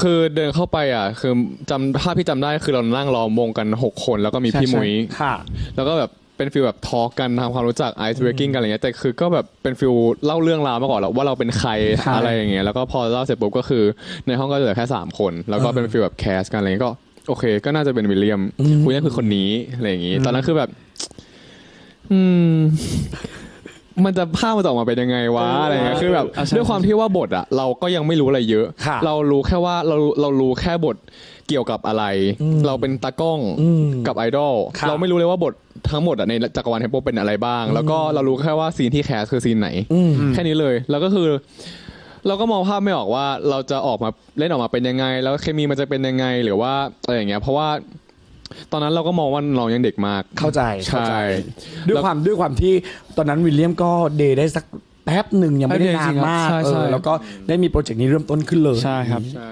คือเดินเข้าไปอะ คือจำถ้าพี่จำได้คือเรานั่งล้อมวงกัน 6 คน แล้วก็มีพี่ใช่มุ้ย ค่ะ แล้วก็แบบเป็นฟิลแบบทอล์กกันทำความรู้จักไอซ์เบรกิ้งกันอะไรเงี้ยแต่คือก็แบบเป็นฟิลเล่าเรื่องราวมาก่อนแล้วว่าเราเป็นใครใช่ อะไรอย่างเงี้ยแล้วก็พอเล่าเสร็จปุ๊บก็คือในห้องก็เหลือแค่3คน แล้วก็เป็นฟิลแบบแคสกันอะไรเงี้ยก็โอเค ก็น่าจะเป็นวิลเลียมวิลเลียมคือคนนี้อะไรอย่างงี้ ตอนนั้นคือแบบ อืม มันจะภาพมันจะออกมาเป็นยังไงวะอะไรเงี้ยคือแบบอะใช่ด้วยความที่ว่าบทอะเราก็ยังไม่รู้อะไรเยอะค่ะเรารู้แค่ว่าเราเรารู้แค่บทเกี่ยวกับอะไร เราเป็นตากล้องอืมกับไอดอลครับเราไม่รู้เลยว่าบททั้งหมดอะในจักรวาลเทมโปเป็นอะไรบ้าง แล้วก็เรารู้แค่ว่าซีนที่แคสคือซีนไหนอืมแค่นี้เลยแล้วก็คือ เราก็มองภาพไม่ออกว่าเราจะออกมาเล่นออกมาเป็นยังไง แล้วเคมีมันจะเป็นยังไงหรือว่าอะไรอย่างเงี้ยเพราะว่า ตอนนั้นเราก็มองว่าน้องยังเด็กมาก เข้าใจเข้าใจใช่ด้วยแล้วความด้วยความที่ตอนนั้นวิลเลียมก็เดย์ได้สักแป๊บหนึ่งยังไม่ได้แป๊บเดียวนานมากจริงๆครับใช่เอใช่อแล้วก็ได้มีโปรเจกต์นี้เริ่มต้นขึ้นเลยใช่ครับใช่